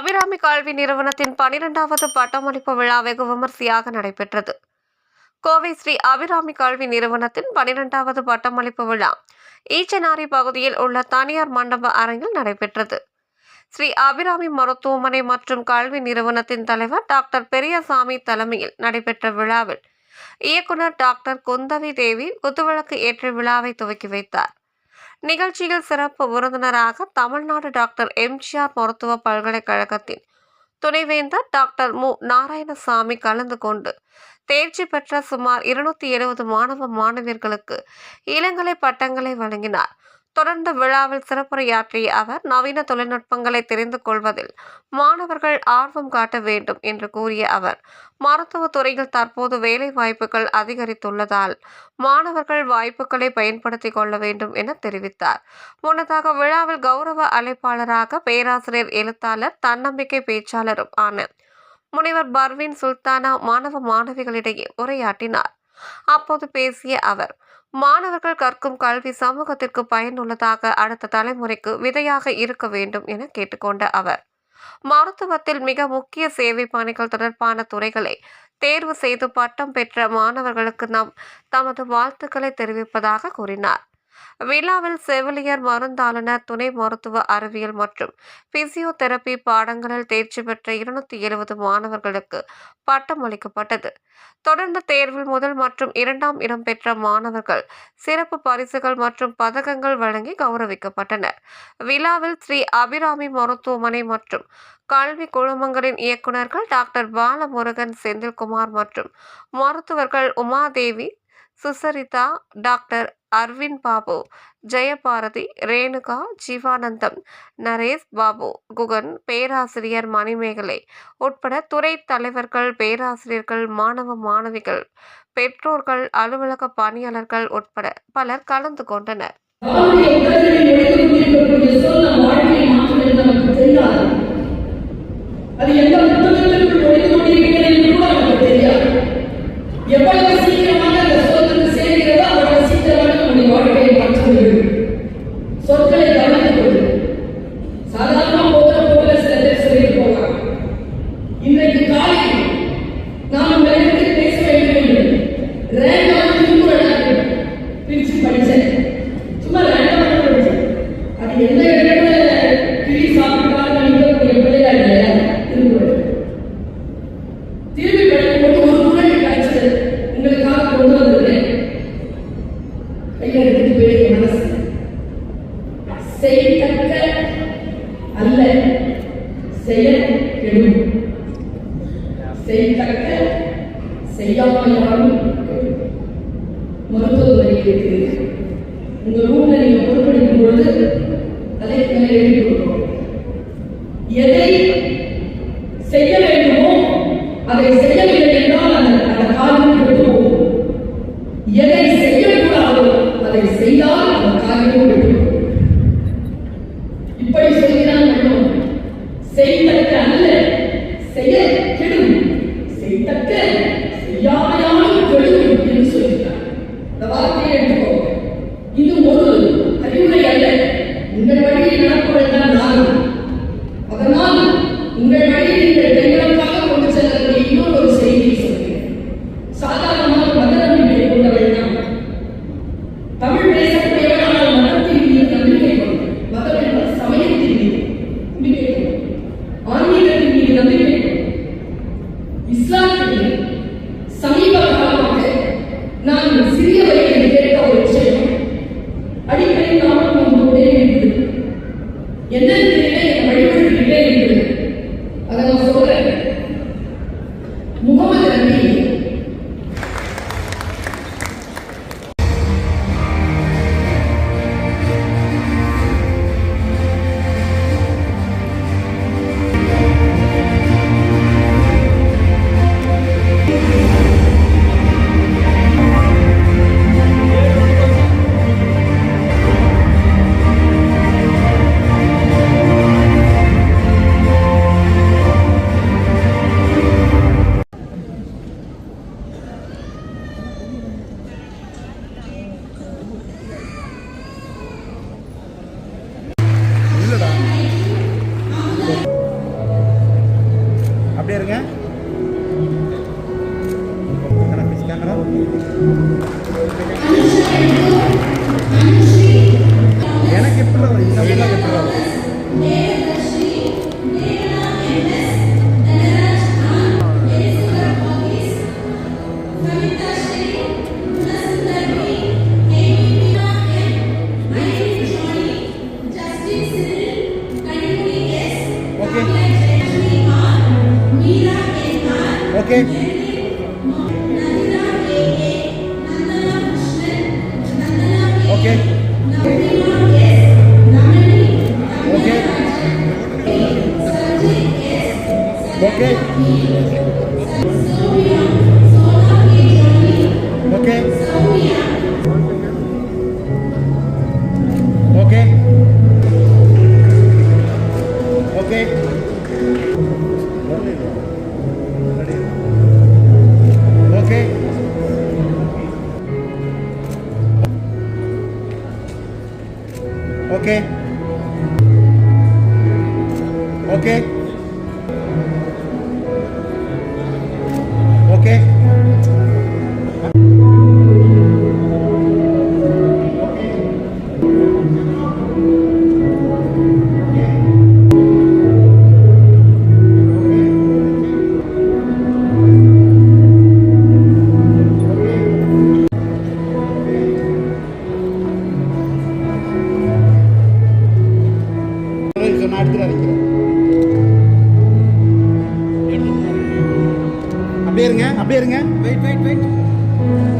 அபிராமி கல்வி நிறுவனத்தின் பனிரெண்டாவது பட்டமளிப்பு விழா வெகு விமர்சையாக நடைபெற்றது. கோவை ஸ்ரீ அபிராமி கல்வி நிறுவனத்தின் பனிரெண்டாவது பட்டமளிப்பு விழா ஈச்சனாரி பகுதியில் உள்ள தனியார் மண்டப அரங்கில் நடைபெற்றது. ஸ்ரீ அபிராமி மருத்துவமனை மற்றும் கல்வி நிறுவனத்தின் தலைவர் டாக்டர் பெரியசாமி தலைமையில் நடைபெற்ற விழாவில் இயக்குனர் டாக்டர் குந்தவி தேவி குத்துவிளக்கு ஏற்ற விழாவை துவக்கி வைத்தார். நிகழ்ச்சியில் சிறப்பு விருந்தினராக தமிழ்நாடு டாக்டர் எம்ஜிஆர் மருத்துவ பல்கலைக்கழகத்தின் துணைவேந்தர் டாக்டர் மு. நாராயணசாமி கலந்து கொண்டு தேர்ச்சி பெற்ற சுமார் இருநூத்தி எழுபது மாணவ மாணவியர்களுக்கு இளங்கலை பட்டங்களை வழங்கினார். தொடர்ந்து விழாவில் சிறப்புரையாற்றிய அவர் நவீன தொழில்நுட்பங்களை தெரிந்து கொள்வதில் மாணவர்கள் ஆர்வம் காட்ட வேண்டும் என்று கூறிய அவர் மருத்துவத் துறையில் தற்போது வேலை வாய்ப்புகள் அதிகரித்துள்ளதால் மாணவர்கள் வாய்ப்புகளை பயன்படுத்திக் கொள்ள வேண்டும் என தெரிவித்தார். முன்னதாக விழாவில் கௌரவ அழைப்பாளராக பேராசிரியர் எழுத்தாளர் தன்னம்பிக்கை பேச்சாளரும் ஆன முனைவர் பர்வின் சுல்தானா மாணவ மாணவிகளிடையே உரையாற்றினார். அப்போது பேசிய அவர் மாணவர்கள் கற்கும் கல்வி சமூகத்திற்கு பயனுள்ளதாக அடுத்த தலைமுறைக்கு விதையாக இருக்க வேண்டும் என கேட்டுக்கொண்ட அவர். மருத்துவத்தில் மிக முக்கிய சேவை பணிகள் தொடர்பான துறைகளை தேர்வு செய்து பட்டம் பெற்ற மாணவர்களுக்கு நாம் தமது வாழ்த்துக்களை தெரிவிப்பதாக கூறினார். விழாவில் செவிலியர் மருந்தாளுநர் துணை மருத்துவ அறிவியல் மற்றும் பிசியோதெரபி பாடங்களில் தேர்ச்சி பெற்ற இருநூத்தி எழுபது மாணவர்களுக்கு பட்டம் அளிக்கப்பட்டது. தொடர்ந்து தேர்வில் முதல் மற்றும் இரண்டாம் இடம் பெற்ற மாணவர்கள் சிறப்பு பரிசுகள் மற்றும் பதக்கங்கள் வழங்கி கௌரவிக்கப்பட்டனர். விழாவில் ஸ்ரீ அபிராமி மருத்துவமனை மற்றும் கல்வி குழுமங்களின் இயக்குநர்கள் டாக்டர் பாலமுருகன் செந்தில்குமார் மற்றும் மருத்துவர்கள் உமாதேவி சுசரிதா டாக்டர் அர்வின் பாபு ஜெயபாரதி ரேணுகா ஜீவானந்தம் நரேஷ் பாபு குகன் பேராசிரியர் மணிமேகலை உட்பட துறை தலைவர்கள் பேராசிரியர்கள் மாணவ மாணவிகள் பெற்றோர்கள் அலுவலக பணியாளர்கள் உட்பட பலர் கலந்து கொண்டனர். அது எந்த புத்தகத்திற்குள் கொண்டிருக்கிறது என்று கூட நமக்கு தெரியாது. எவ்வளவு சீக்கிரமாக அவ்வளவு நம்முடைய வாழ்க்கையை மாற்றுகிறது சொற்களை சாதாரண போகிற போல சில பேர் சொல்லிட்டு போவாங்க. இன்றைக்கு காலையில் நாம் பேச வேண்டும் என்று ரேங்கான திருக்குறள் பிரிச்சு படிச்சேன் சும்மா ரேங்கான படிச்சேன் அது எந்த இடத்துல கிளி சாப்பிட்டாலும் நினைக்கக்கூடிய பிள்ளையா இல்லையா? திருக்குறள் திரும்பி கெடும் செய்தக்க செய்யாமையாலும் கெடும். மருத்துவத்துறையில் இருக்கு. உங்க ரூம்ல நீங்க பொறுப்பெடுக்கும் பொழுது அதை மேலே எழுதி கொடுக்கணும். எதை செய்ய வேண்டுமோ அதை செய்யவில்லை என்றால் அந்த அந்த காரியம் கெட்டு போகும். எதை செய்யக்கூடாதோ அதை செய்தால் அந்த காரியம் கெட்டு இப்படி சொல்லி செய்தக்க அல்ல செய்ய கெடும் செய்தக்க செய்யாமையாலும் கெடும் என்று சொல்கிறார். இந்த வார்த்தையை எடுத்துக்கோங்க. இது ஒரு அறிவுரை அல்ல. உங்கள் வழியில் நடப்பவர்கள் நானும். Yeah. இருங்க. के okay okay okay okay okay okay Okay? Okay? அப்படியே இருங்க அப்படியே இருங்க. Wait wait wait